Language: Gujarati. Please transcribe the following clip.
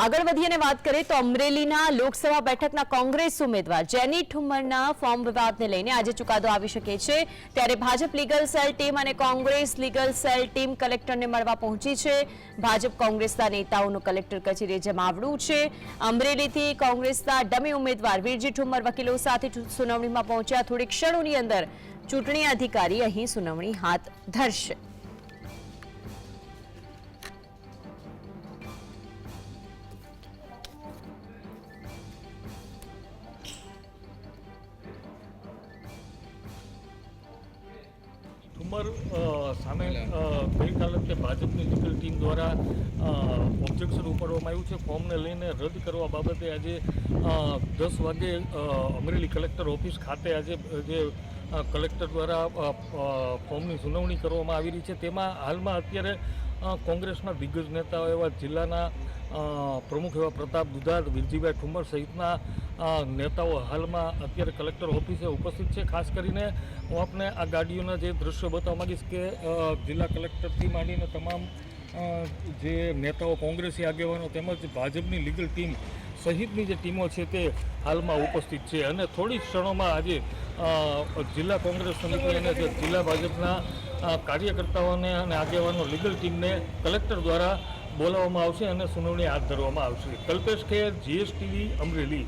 આગળ વધીએ અને વાત કરીએ તો અમરેલીના લોકસભા બેઠકના કોંગ્રેસ ઉમેદવાર જેની ઠુમ્મરના ફોર્મ વિવાદને લઈને આજે ચુકાદો આવી શકે છે. ત્યારે ભાજપ લીગલ સેલ ટીમ અને કોંગ્રેસ લીગલ સેલ ટીમ કલેક્ટરને મળવા પહોંચી છે. ભાજપ કોંગ્રેસના નેતાઓનું કલેક્ટર કચેરીએ જમાવડું છે. અમરેલીથી કોંગ્રેસના ડમી ઉમેદવાર વીરજી ઠુમ્મર વકીલો સાથે સુનાવણીમાં પહોંચ્યા. થોડી ક્ષણોની અંદર ચૂંટણી અધિકારી અહીં સુનાવણી હાથ ધરશે. અ, સામે ગઈકાલે તે ભાજપની લીગલ ટીમ દ્વારા ઓબ્જેક્શન ઉપાડવામાં આવ્યું છે. ફોર્મને લઈને રદ કરવા બાબતે આજે દસ વાગે અમરેલી કલેક્ટર ઓફિસ ખાતે આજે જે કલેક્ટર દ્વારા ફોર્મની સુનાવણી કરવામાં આવી રહી છે. તેમાં હાલમાં અત્યારે કોંગ્રેસના દિગ્ગજ નેતાઓ એવા જિલ્લાના પ્રમુખ એવા પ્રતાપ દુધાર, વિરજીભાઈ ઠુમર સહિતના નેતાઓ હાલમાં અત્યારે કલેક્ટર ઓફિસે ઉપસ્થિત છે. ખાસ કરીને હું આપને આ ગાડીઓના જે દ્રશ્યો બતાવવા માગીશ કે જિલ્લા કલેક્ટરથી માંડીને તમામ જે નેતાઓ કોંગ્રેસી આગેવાનો તેમજ ભાજપની લીગલ ટીમ સહિતની જે ટીમો છે તે હાલમાં ઉપસ્થિત છે. અને થોડી ક્ષણોમાં આજે જિલ્લા કોંગ્રેસ સમિતિ અને જિલ્લા ભાજપના કાર્યકર્તાઓને અને આગેવાનો લીગલ ટીમને કલેક્ટર દ્વારા બોલાવવામાં આવશે અને સુનાવણી હાથ ધરવામાં આવશે. કલ્પેશ ખેર, જીએસટીવી, અમરેલી.